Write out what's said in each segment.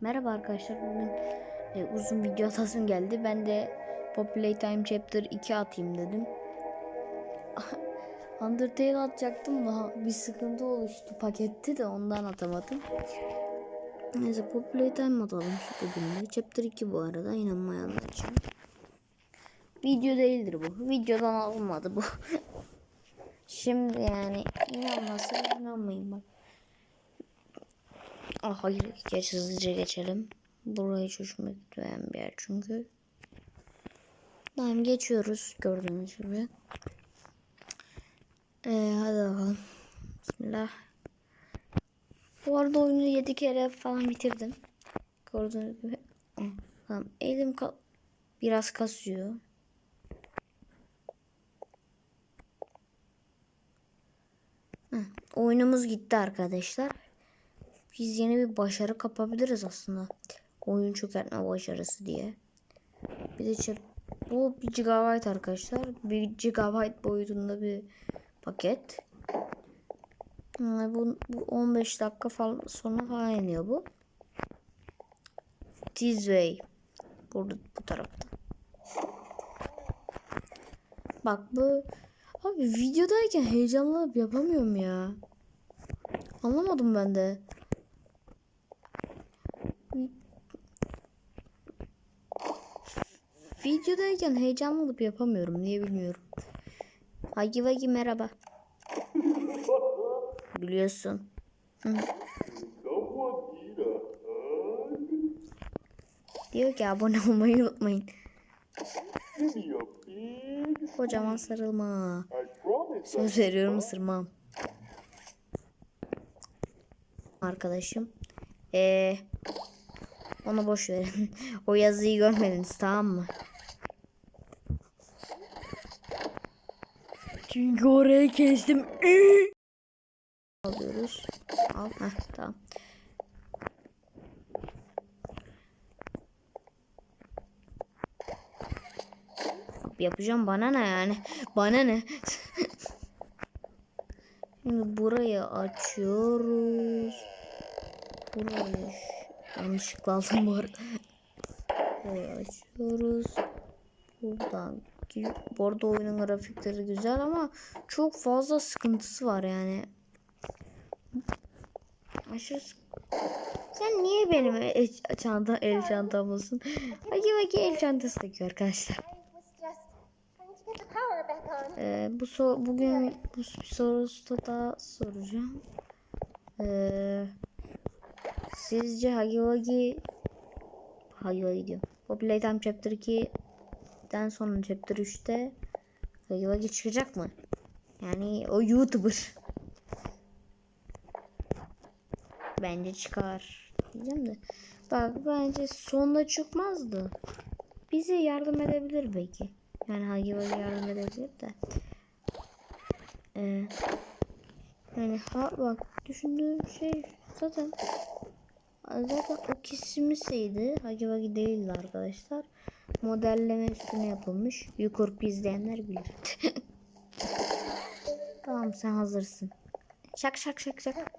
Merhaba arkadaşlar. Bugün e, uzun video atasım geldi. Ben de Populate Time Chapter 2 atayım dedim. Undertale atacaktım da bir sıkıntı oluştu pakette de ondan atamadım. Neyse Populate Time atalım şu bugün de. Chapter 2 bu arada inanmayanlar için. Video değildir bu. Videodan alınmadı bu. Şimdi yani inanmazsa inanmayın bak. Ah hayır geç hızlıca geçelim. Burayı hiç hoşuma gitmeyen bir yer çünkü. Tamam geçiyoruz gördüğünüz gibi. Ee, hadi bakalım. Bismillah. Bu arada oyunu 7 kere falan bitirdim. Gördüğünüz gibi. Ah, Tamam elim ka- biraz kasıyor. Hı, oyunumuz gitti arkadaşlar. Biz yeni bir başarı kapabiliriz aslında. Oyun çökertme başarısı diye. Bir de çep bu 1 GB arkadaşlar. 1 GB boyutunda bir paket. Yani bu, bu 15 dakika falan sonra falan iniyor bu. This way. Burada bu tarafta. Bak bu abi videodayken heyecanlanıp yapamıyorum ya. Anlamadım ben de. Videodayken heyecanlanıp yapamıyorum. Niye bilmiyorum. Hagi Vagi merhaba. Biliyorsun. Hı. Diyor ki abone olmayı unutmayın. Kocaman sarılma. Söz veriyorum ısırmam. Arkadaşım. Ee, onu boş verin. o yazıyı görmediniz tamam mı? Çünkü orayı kestim. Alıyoruz. Al. Heh, tamam. Yapacağım bana ne yani? Bana ne? Şimdi burayı açıyoruz. Burayı yanlışlıkla aldım bu arada. Burayı açıyoruz. Buradan gir- Bu arada oyunun grafikleri güzel ama çok fazla sıkıntısı var yani. Aşırı Sen niye benim el, çanta, el çantamısın? Hagi Vagi el çantası takıyor arkadaşlar. Ee, bu so bugün bu sorusu da soracağım. Ee, sizce Hagi Vagi Hagi Vagi diyor. Populate Time Chapter 2'den sonra Chapter 3'te Hagi Vagi çıkacak mı? Yani o YouTuber. Bence çıkar. Diyeceğim de. Bak bence sonunda çıkmazdı. Bize yardım edebilir belki. Yani Hagi yardım edebilir de. Ee, yani ha bak düşündüğüm şey zaten zaten o kesilmişseydi Hagi Vagi değildi arkadaşlar. Modelleme üstüne yapılmış. Yukarı izleyenler bilir. tamam sen hazırsın. Şak şak şak şak.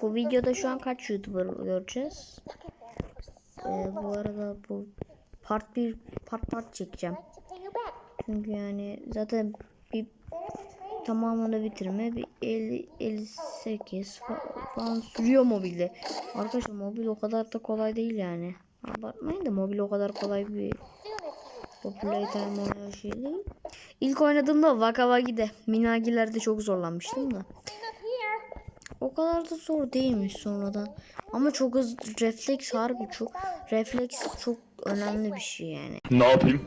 Bu videoda şu an kaç YouTuber göreceğiz? Ee, bu arada bu part bir part part çekeceğim. Çünkü yani zaten bir tamamını bitirme bir 50 58 fa- falan sürüyor mobilde. Arkadaşlar mobil o kadar da kolay değil yani. Abartmayın da mobil o kadar kolay bir Soon as you popüler time oynayan şey değil. İlk oynadığımda Waka Waki'de Minagi'lerde çok zorlanmıştım da. O kadar da zor değilmiş sonradan. Ama çok hızlı refleks harbi çok refleks çok önemli bir şey yani. Ne yapayım?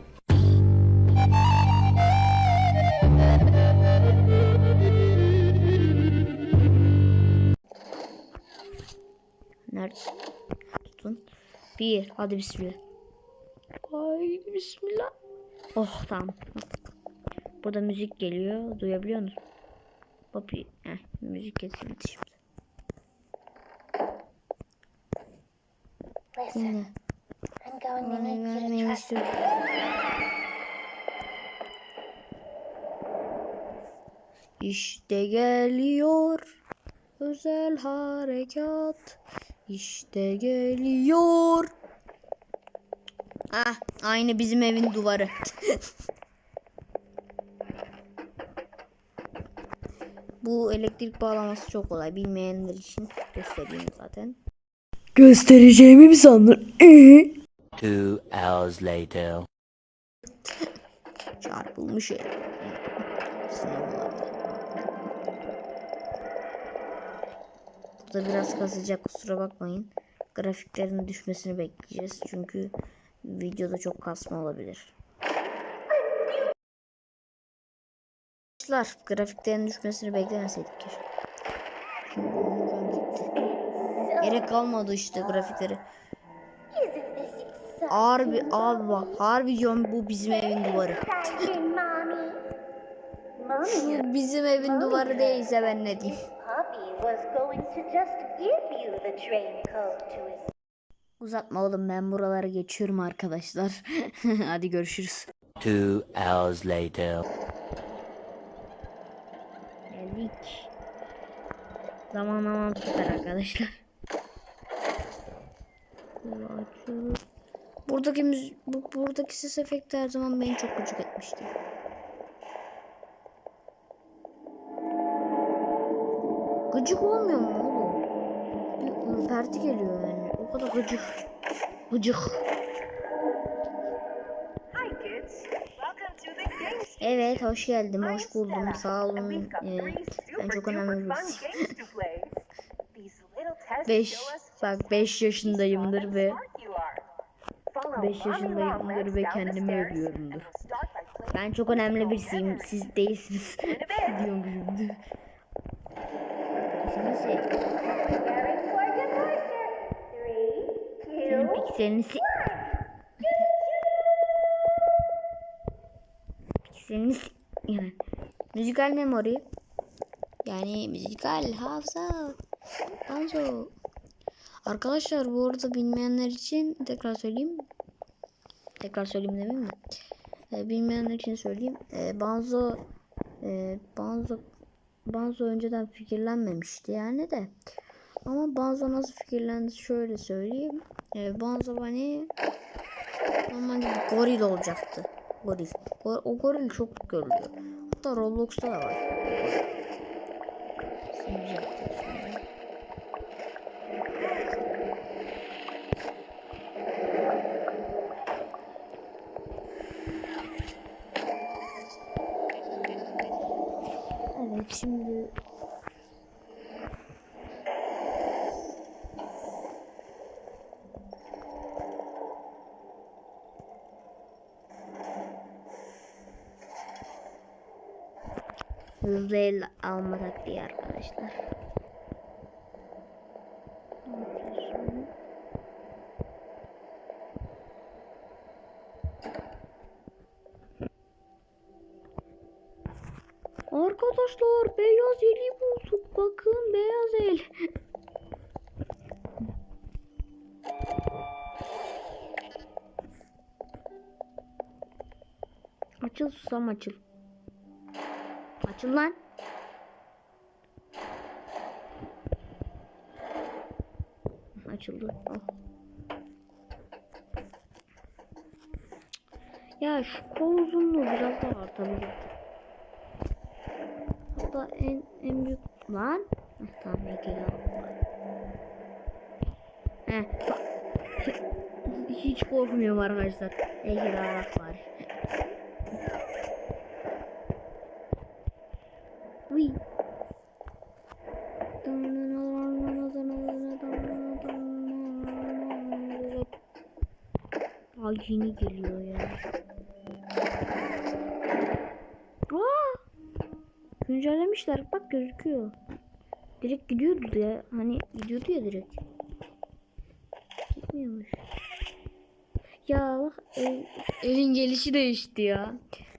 Nerede? Bir. Hadi bismillah. Ay bismillah. Oh tamam. Burada müzik geliyor. Duyabiliyor musun? Papi. Heh, müzik kesildi şimdi. Listen, Dinle. I'm going to Bana need you to vermeyi trust istiyorum. İşte geliyor özel harekat. İşte geliyor. Ah, aynı bizim evin duvarı. Bu elektrik bağlaması çok kolay. Bilmeyenler için göstereyim zaten. Göstereceğimi mi sandın? Ee? Two hours later. Çarpılmış el. Burada biraz kasacak kusura bakmayın. Grafiklerin düşmesini bekleyeceğiz. Çünkü videoda çok kasma olabilir. Arkadaşlar grafiklerin düşmesini beklemeseydik keşke. Şu. Gerek kalmadı işte grafikleri. Harbi abi bak harbi diyorum bu bizim evin duvarı. Bu bizim evin duvarı değilse ben ne diyeyim. Was going to just give you the train code to his Uzatma oğlum ben buralara geçiyorum arkadaşlar. Hadi görüşürüz. Two hours later. Geldik. Zaman zaman süper arkadaşlar. Buradaki bu, buradaki ses efekti her zaman beni çok gıcık etmişti. Gıcık olmuyor mu oğlum? Bir ürperti geliyor yani. O kadar gıcık. Gıcık. Evet hoş geldim. Hoş buldum. Sağ olun. three ben çok önemli tests 5 show us just bak 5 how strong yaşındayımdır ve smart you are. Follow 5 Mommy yaşındayımdır ve kendimi övüyorumdur. Ben çok önemli birisiyim. Siz değilsiniz. In a departure. Three, senin two, pikselinizi. Pikselinizi. Yani müzikal memori. Yani müzikal hafıza. Banzo. Arkadaşlar bu arada bilmeyenler için tekrar söyleyeyim. Tekrar söyleyeyim demeyeyim mi? Ee, bilmeyenler için söyleyeyim. Ee, Banzo e, Banzo Banzo önceden fikirlenmemişti yani de. Ama Banzo nasıl fikirlendi şöyle söyleyeyim. Ee, Banzo hani normalde goril olacaktı. Goril. Go- o goril çok görülüyor. Hatta Roblox'ta da var. Sileceektim şimdi. Hızlı el alma taktiği arkadaşlar. Açıl susam açıl. Açıl lan. Açıldı. Oh. Ya şu kol uzunluğu biraz daha artabilir. Hatta en en büyük lan. Heh, tamam bekle ya. Heh. Hiç korkmuyorum arkadaşlar. Bak var. Yeni geliyor ya. Aa! Güncellemişler bak gözüküyor. Direkt gidiyordu ya. Hani gidiyordu ya direkt. Gitmiyormuş. Ya bak el- elin gelişi değişti ya.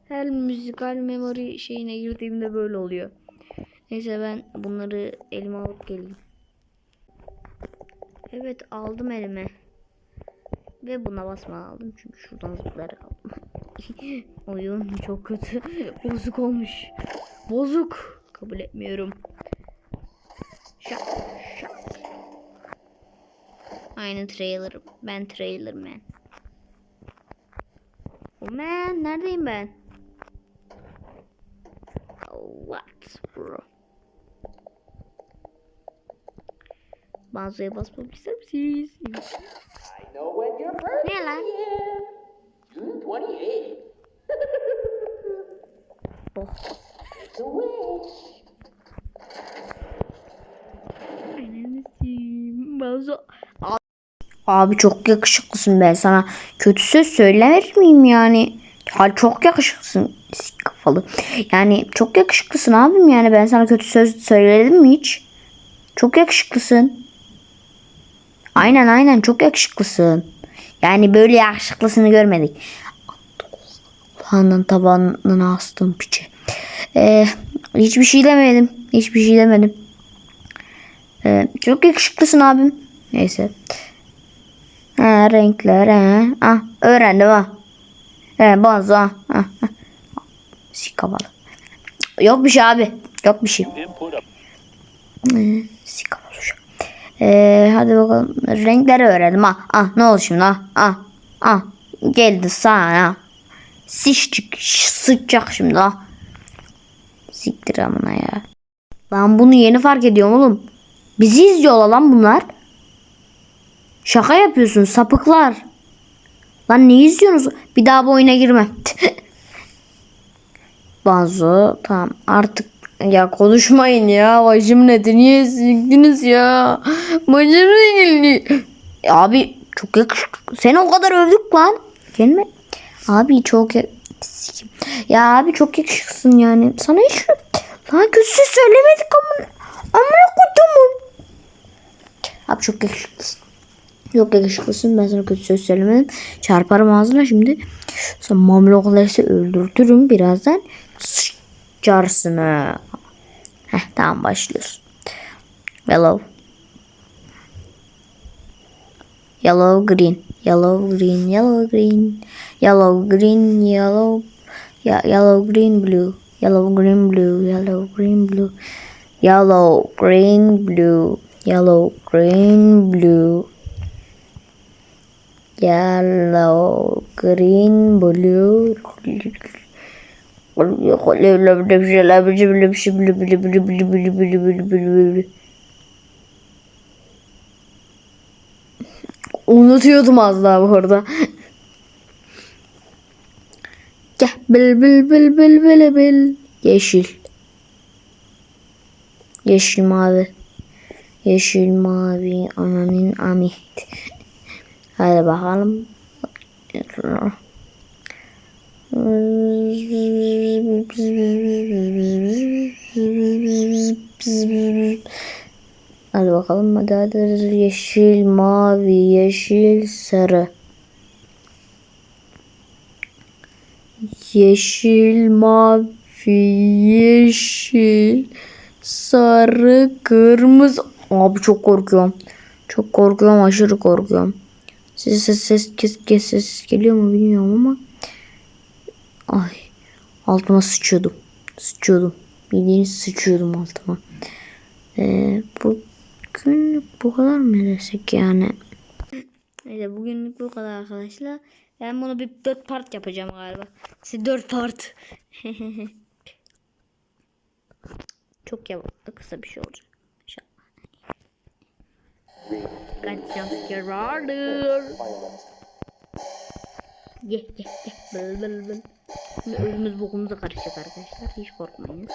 Her müzikal memory şeyine girdiğimde böyle oluyor. Neyse ben bunları elime alıp geleyim. Evet aldım elime. Ve buna basma aldım çünkü şuradan zıplayarak aldım. Oyun çok kötü. Bozuk olmuş. Bozuk. Kabul etmiyorum. Şak şak. Aynı trailer. Ben trailer man. Oh man neredeyim ben? What bro? Bazıya basmak ister misiniz? Abi çok yakışıklısın ben sana kötü söz söylemez miyim yani? Ya çok yakışıklısın kafalı. Yani çok yakışıklısın abim yani ben sana kötü söz söyledim mi hiç? Çok yakışıklısın. Aynen aynen çok yakışıklısın. Yani böyle yakışıklısını görmedik. Kulağından tabanına astım piçi. Ee, hiçbir şey demedim. Hiçbir şey demedim. Ee, çok yakışıklısın abim. Neyse. Ha, renkler ha. Ah, öğrendim ha. He, bazı ha. ha. Sik. Yok bir şey abi. Yok bir şey. Ee, sik şu. Ee, hadi bakalım. Renkleri öğrenelim ha. Ah ne oldu şimdi ha. Ah. Ah. Geldi sana. Sıçacak. Sıçacak şimdi ha. Siktir amına ya. Ben bunu yeni fark ediyorum oğlum. Bizi izliyorlar lan bunlar. Şaka yapıyorsun sapıklar. Lan ne izliyorsunuz? Bir daha bu oyuna girmem. Bazı tamam artık ya konuşmayın ya. Başım nedir? Niye siktiniz ya? Başım değil. Abi çok yakışıklı. Seni o kadar övdük lan. Gelme. Abi çok ya- abi çok yakışıklısın yani. Sana hiç lan kötü söylemedik ama amına kodumun. Abi çok yakışıklısın. Çok yakışıklısın. Ben sana kötü söz söylemedim. Çarparım ağzına şimdi. Sen mamloklarsa öldürtürüm birazdan. Sıçarsın ha. Heh tamam başlıyoruz. Yellow. Yellow green. Yellow green. Yellow green. Yellow green. Yellow. Ya yellow green blue. Yellow green blue. Yellow green blue. Yellow green blue. Yellow green blue. Yellow green blue. Unutuyordum az daha bu arada. Gel bil bil bil bil bil bil. Yeşil. Yeşil mavi. Yeşil mavi ananın amit. Hadi bakalım. Hadi bakalım. Hadi yeşil mavi yeşil sarı. Yeşil mavi yeşil sarı kırmızı. Abi çok korkuyorum. Çok korkuyorum aşırı korkuyorum Size ses ses kes, kes ses geliyor mu bilmiyorum ama ay altıma sıçıyordum sıçıyordum bildiğiniz sıçıyordum altıma ee, bugünlük bu kadar mı desek yani? Neyse bugünlük bu kadar arkadaşlar. Ben bunu bir dört part yapacağım galiba. Size dört part. Çok yavaş, kısa bir şey olacak. Kaç jumpscare vardır. Ye ye ye. Bıl bıl bıl. Şimdi ölümüz bokumuza karışacak arkadaşlar. Hiç korkmayın.